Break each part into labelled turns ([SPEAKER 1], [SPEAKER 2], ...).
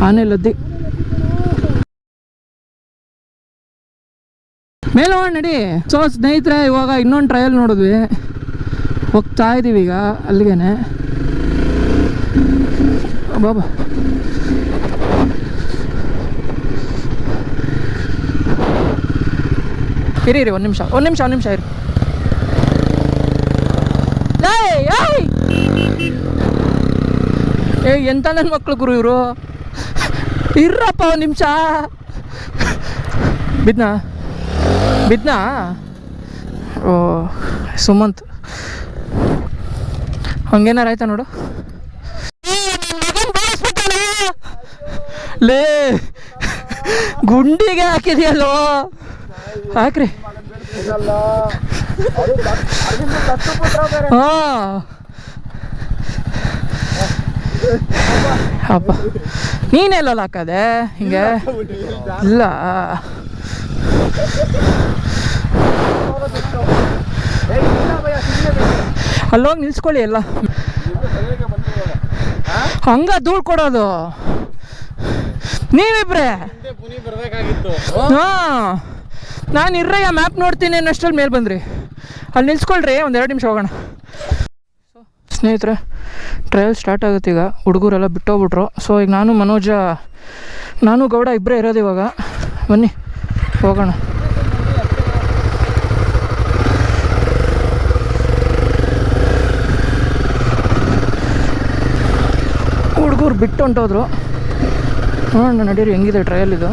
[SPEAKER 1] ಆನೆ ಲದ್ದಿ. ಮೇಲೆ ನಡಿ. ಸೊ, ಸ್ನೇಹಿತರೆ, ಇವಾಗ ಇನ್ನೊಂದು ಟ್ರಯಲ್ ನೋಡಿದ್ವಿ. ಹೋಗ್ತಾ ಇದ್ದೀವಿ ಈಗ, ಅಲ್ಲಿಗೇನೆ. ಬಾಬಾ. ಇರಿ ಇರಿ, ಒಂದು ನಿಮಿಷ ಒಂದು ನಿಮಿಷ ಒಂದು ನಿಮಿಷ ಇರಿ. ಏಯ್ ಎಂತ ನನ್ನ ಮಕ್ಳು ಗುರು ಇವರು? ಇರ್ರಪ್ಪ ಒಂದು ನಿಮಿಷ. ಬಿದ್ನಾ? ಬಿದ್ನಾ? ಓ, ಸುಮಂತ್. ಹಂಗೇನಾರ ಆಯ್ತಾ ನೋಡು. ಲೇ, ಗುಂಡಿಗೆ ಹಾಕಿದೆಯಲ್ಲೋ. ಹಾಕ್ರಿ. ಹಾ. ಅಪ್ಪ ನೀನೆಲ್ಲ ಹಾಕದೆ? ಹಿಂಗೆ? ಇಲ್ಲ. ಅಲ್ಲೋಗಿ ನಿಲ್ಸ್ಕೊಳ್ಳಿ ಎಲ್ಲ. ಹಂಗ ಧೂಳು ಕೊಡೋದು. ನೀವಿಬ್ರೆ? ಹಾ. ನಾನು ಇರ್ರಯ್ಯ ಮ್ಯಾಪ್ ನೋಡ್ತೀನಿ ಅನ್ನಷ್ಟರಲ್ಲಿ ಮೇಲೆ ಬಂದ್ರಿ. ಅಲ್ಲಿ ನಿಲ್ಸ್ಕೊಳ್ರಿ, ಒಂದು ಎರಡು ನಿಮಿಷ ಹೋಗೋಣ. ಸ್ನೇಹಿತರೆ ಟ್ರಯಲ್ ಸ್ಟಾರ್ಟ್ ಆಗುತ್ತೆ ಈಗ. ಹುಡುಗರೆಲ್ಲ ಬಿಟ್ಟೋಗ್ಬಿಟ್ರು. ಸೊ ಈಗ ನಾನು, ಮನೋಜ, ನಾನು, ಗೌಡ ಇಬ್ಬರೇ ಇರೋದು ಇವಾಗ. ಬನ್ನಿ, ಹೋಗೋಣ. ಹುಡುಗರು ಬಿಟ್ಟು ಹೊಂಟೋದ್ರು. ನೋಡೋಣ ನಡೀರಿ, ಹೆಂಗಿದೆ ಟ್ರಯಲ್ ಇದು.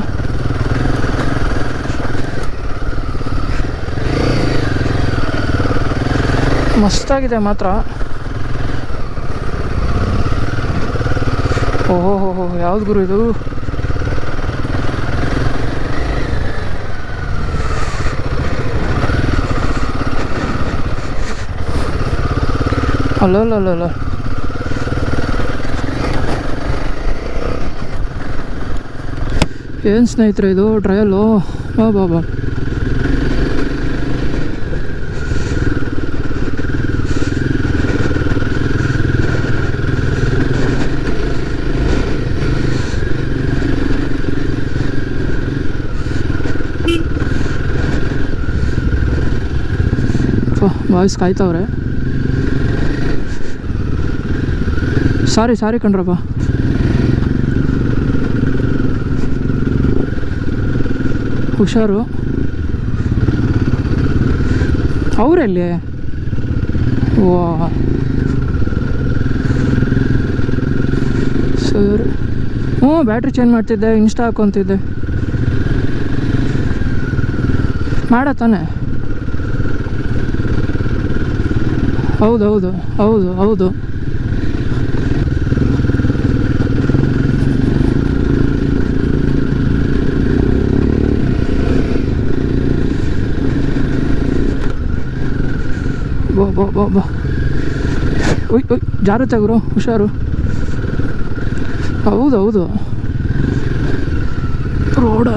[SPEAKER 1] ಮಸ್ತಾಗಿದೆ ಮಾತ್ರ. ಓಹೋ ಯಾವ್ದು ಗುರು ಇದು? ಅಲ್ಲ ಅಲ್ಲ ಅಲ್ಲ ಏನು ಸ್ನೇಹಿತರೆ ಇದು ಟ್ರಯಲ್ಲು ಬಾ ಬಾ ಬಾ. ಬಾಯ್ಸ್ ಕಾಯ್ತವ್ರೆ. ಸಾರಿ ಸಾರಿ ಕಣ್ರಪ್ಪ. ಹುಷಾರು. ಅವರಲ್ಲಿ? ಓ. ಸರ್. ಹ್ಞೂ ಬ್ಯಾಟ್ರಿ ಚೇಂಜ್ ಮಾಡ್ತಿದ್ದೆ ಇನ್ಸ್ಟಾ ಹಾಕೊತಿದ್ದೆ. ಮಾಡತ್ತಾನೆ ಹೌದು ಹೌದು ಹೌದು ಹೌದು. ಬಾ ಬಾ ಬಾ ಬಾ. ಉಯ್ ಉಯ್ ಜಾರುತ್ತೆ ಗುರು, ಹುಷಾರು. ಹೌದು ಹೌದು. ರೋಡ.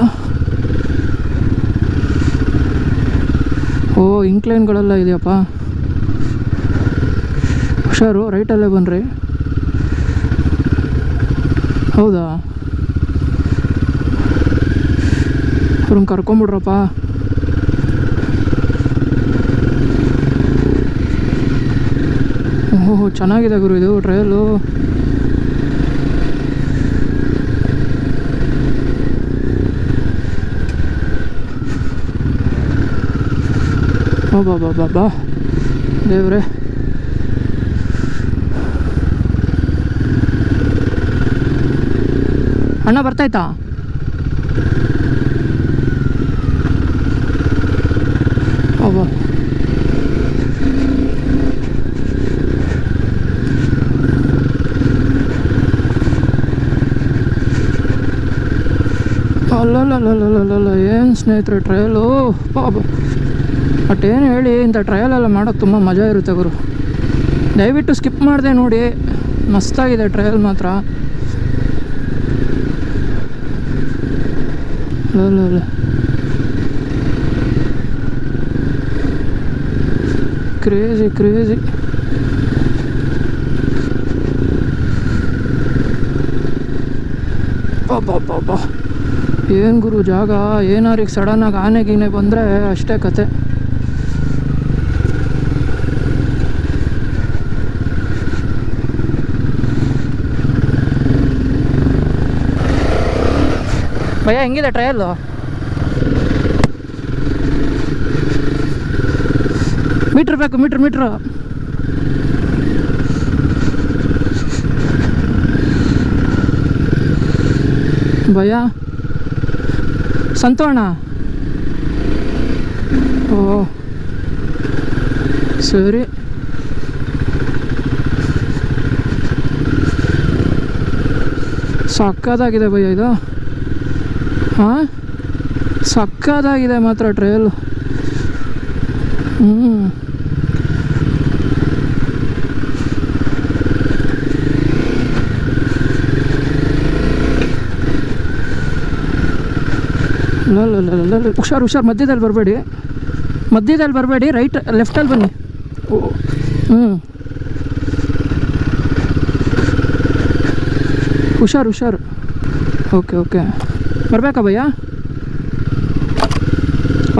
[SPEAKER 1] ಓ ಇಂಕ್ಲೈನ್ಗಳೆಲ್ಲ ಇದೆಯಪ್ಪ. ಹುಷಾರು ರೈಟಲ್ಲೇ ಬನ್ನಿರಿ ಹೌದಾ? ಅವ್ರನ್ನ ಕರ್ಕೊಂಬಿಡ್ರಪ್ಪ. ಓಹೋ, ಚೆನ್ನಾಗಿದೆ ಗುರು ಇದು ಟ್ರೈಲು ಬಾ ಬಾ ಬಾ ಬಾ ದೇವ್ರೆ. ಅಣ್ಣ ಬರ್ತಾಯ್ತಾ ಅಬ್ಬಾ ಅಲ್ಲಲ್ಲಲ್ಲಲ್ಲಲ್ಲ ಏನು ಸ್ನೇಹಿತರೆ ಟ್ರಯಲು ಪಾಪ. ಬಟ್ ಏನು ಹೇಳಿ, ಇಂಥ ಟ್ರಯಲ್ ಎಲ್ಲ ಮಾಡೋಕ್ಕೆ ತುಂಬ ಮಜಾ ಇರುತ್ತೆ ಗುರು. ದಯವಿಟ್ಟು ಸ್ಕಿಪ್ ಮಾಡಿದೆ ನೋಡಿ. ಮಸ್ತಾಗಿದೆ ಟ್ರಯಲ್ ಮಾತ್ರ. ಅಲ್ಲಲ್ಲ ಕ್ರೇಜಿ ಕ್ರೇಜಿ ಅಬ್ಬಬ್ಬಬ್ಬಬ್ಬ ಏನು ಗುರು ಜಾಗ? ಏನಾರಿಗೆ ಸಡನ್ನಾಗಿ ಆನೆ ಗೀನೆ ಬಂದರೆ ಅಷ್ಟೇ ಕತೆ. ಭಯ ಹೆಂಗಿದೆ ಟ್ರಯಲ್ಲು ಮೀಟ್ರ್ ಬೇಕು ಮೀಟ್ರ್ ಮೀಟ್ರ್ ಭಯ. ಸಂತೋಣ. ಓ. ಸರಿ. ಸಕ್ಕದಾಗಿದೆ ಭಯ ಇದು. ಹಾಂ? ಸಕ್ಕದಾಗಿದೆ ಮಾತ್ರ ಟ್ರೈಲು ಹ್ಞೂ ಹುಷಾರು ಹುಷಾರು, ಮಧ್ಯದಲ್ಲಿ ಬರಬೇಡಿ. ಮಧ್ಯದಲ್ಲಿ ಬರಬೇಡಿ ರೈಟ್ ಲೆಫ್ಟಲ್ಲಿ ಬನ್ನಿ. ಹ್ಞೂ ಹುಷಾರು ಹುಷಾರು. Okay okay. ಬರಬೇಕಾ ಭಯ್ಯ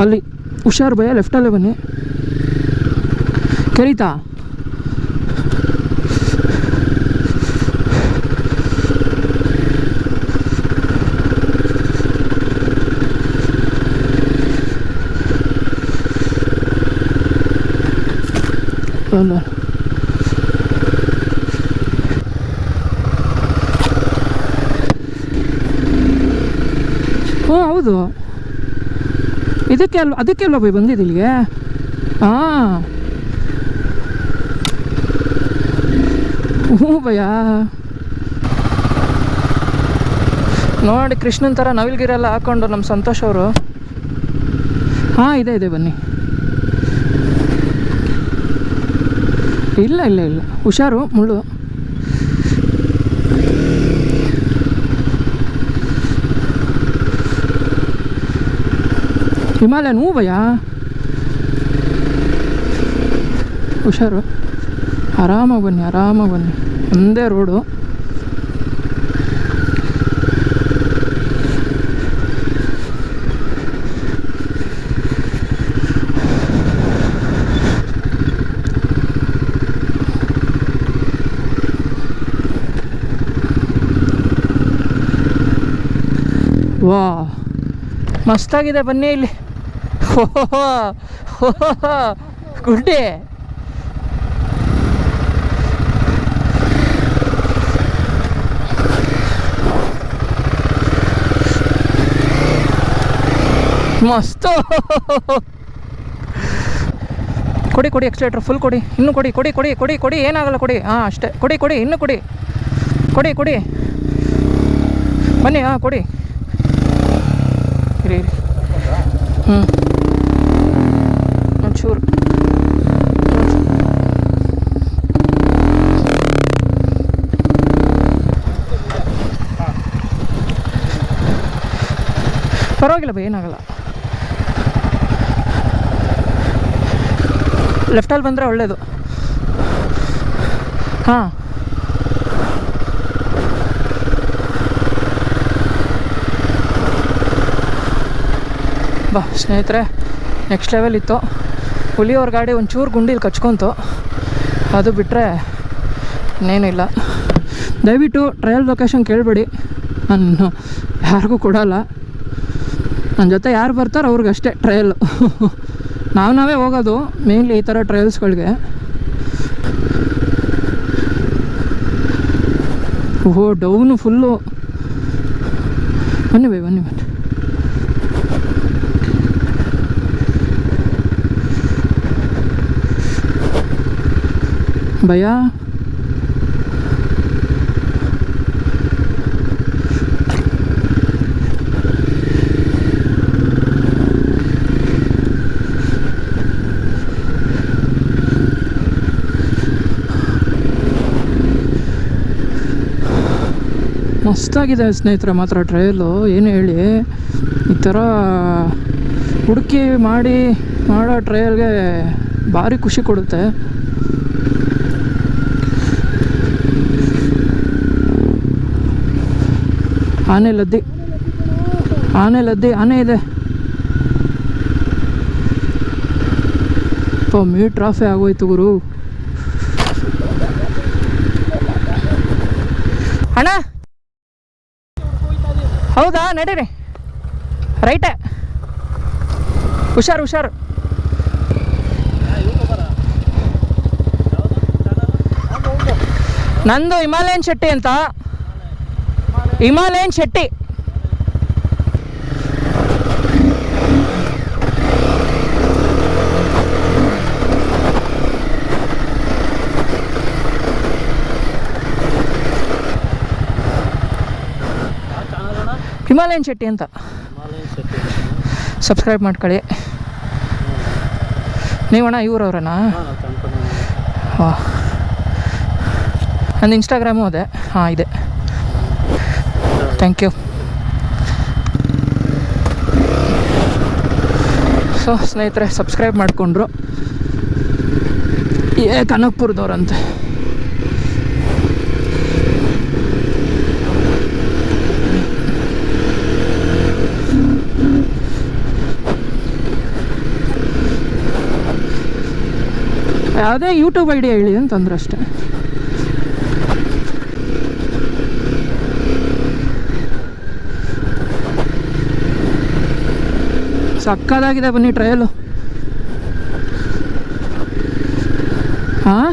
[SPEAKER 1] ಅಲ್ಲಿ ಹುಷಾರು ಭಯ್ಯ ಲೆಫ್ಟಲ್ಲೇ ಬನ್ನಿ ಕೆರೀತಾ ಅಲ್ಲ ಹ್ಞೂ ಹೌದು. ಇದಕ್ಕೆ ಅಲ್ವ ಅದಕ್ಕೆ ಅಲ್ವ ಬೈ ಬಂದಿದ್ದು ಇಲ್ಲಿಗೆ? ಹಾಂ ಹ್ಞೂ ಭಯ ನೋಡಿ ಕೃಷ್ಣನ್ ಥರ ನವಿಲ್ಗಿರೆಲ್ಲ ಹಾಕೊಂಡು ನಮ್ಮ ಸಂತೋಷ್ ಅವರು. ಹಾಂ ಇದೆ ಇದೆ ಬನ್ನಿ. ಇಲ್ಲ ಇಲ್ಲ ಇಲ್ಲ. ಹುಷಾರು ಮುಳ್ಳು. ಹಿಮಾಲಯನ್ ಹ್ಞೂ ಭಯ ಹುಷಾರು ಆರಾಮಾಗಿ ಬನ್ನಿ ಆರಾಮಾಗಿ ಬನ್ನಿ ಒಂದೇ ರೋಡು ವಾ ಮಸ್ತಾಗಿದೆ ಬನ್ನಿ ಇಲ್ಲಿ ಗುಡ್ಡೆ. ಮಸ್ತು. ಕೊಡಿ ಕೊಡಿ ಎಕ್ಸ್ಲೇಟ್ರ್ ಫುಲ್ ಕೊಡಿ. ಇನ್ನು ಕೊಡಿ ಕೊಡಿ ಕೊಡಿ ಕೊಡಿ ಕೊಡಿ, ಏನಾಗಲ್ಲ ಕೊಡಿ. ಹಾಂ, ಅಷ್ಟೇ. ಕೊಡಿ ಕೊಡಿ, ಇನ್ನು ಕೊಡಿ. ಕೊಡಿ ಕೊಡಿ. ಬನ್ನಿ, ಹಾಂ, ಕೊಡಿ. ಇರಿ ಹ್ಞೂ ಒಂಚೂರು ಪರವಾಗಿಲ್ಲ ಬ, ಏನಾಗಲ್ಲ. ಲೆಫ್ಟಲ್ಲಿ ಬಂದರೆ ಒಳ್ಳೆಯದು ಹಾಂ. ಬಾ, ಸ್ನೇಹಿತರೆ ನೆಕ್ಸ್ಟ್ ಲೆವೆಲ್ ಇತ್ತು. ಹುಲಿಯವ್ರ ಗಾಡಿ ಒಂಚೂರು ಗುಂಡಿಲಿ ಕಚ್ಕೊಂತು. ಅದು ಬಿಟ್ಟರೆ ಇನ್ನೇನಿಲ್ಲ ದಯವಿಟ್ಟು ಟ್ರಯಲ್ ಲೊಕೇಶನ್ ಕೇಳಬೇಡಿ. ನಾನು ಯಾರಿಗೂ ಕೊಡಲ್ಲ. ನನ್ನ ಜೊತೆ ಯಾರು ಬರ್ತಾರೋ ಅವ್ರಿಗಷ್ಟೇ ಟ್ರಯಲ್ ನಾವು ನಾವೇ ಹೋಗೋದು ಮೇನ್ಲಿ ಈ ಥರ ಟ್ರಯಲ್ಸ್ಗಳಿಗೆ ಓಹೋ ಡೌನು ಫುಲ್ಲು ಬನ್ನಿ ಬೈ, ಬನ್ನಿ ಬನ್ನಿ. ಭಯ? ಮಸ್ತಾಗಿದೆ ಸ್ನೇಹಿತರೆ, ಮಾತ್ರ ಟ್ರಯಲು ಏನು ಹೇಳಿ, ಈ ಥರ ಹುಡುಕಿ ಮಾಡಿ, ಮಾಡೋ ಟ್ರಯಲ್ಗೆ ಭಾರಿ ಖುಷಿ ಕೊಡುತ್ತೆ. ಆನೆ ಲದ್ದಿ. ಆನೆ ಲದ್ದಿ, ಆನೆ ಇದೆ. ಮೀಟ್ ಟ್ರಾಫಿ ಆಗೋಯ್ತು ಗುರು. ಅಣ್ಣ ನಡೀರಿ. ರೈಟೇ. ಹುಷಾರು ಹುಷಾರು. ನಂದು ಹಿಮಾಲಯನ್ ಶೆಟ್ಟಿ ಅಂತ. ಹಿಮಾಲಯನ್ ಶೆಟ್ಟಿ. ಹಿಮಾಲಯನ್ ಶೆಟ್ಟಿ ಅಂತ. ಸಬ್ಸ್ಕ್ರೈಬ್ ಮಾಡ್ಕೊಳ್ಳಿ. ನೀವಣ್ಣ ಇವ್ರವ್ರಣ್ಣ ಹಾಂ. ನನ್ನ ಇನ್ಸ್ಟಾಗ್ರಾಮು ಅದೇ. ಹಾಂ, ಇದೆ. ಥ್ಯಾಂಕ್ ಯು ಸೊ ಸ್ನೇಹಿತರೆ ಸಬ್ಸ್ಕ್ರೈಬ್ ಮಾಡಿಕೊಂಡ್ರು. ಏ ಕನಕ್ಪುರದವ್ರಂತೆ. ಯಾವುದೇ ಯೂಟ್ಯೂಬ್ ಐಡಿಯಾ ಹೇಳಿ ಅಂತಂದ್ರೆ ಅಷ್ಟೇ. ಸಕ್ಕದಾಗಿದೆ ಬನ್ನಿ ಟ್ರಯಲು ಹಾಂ?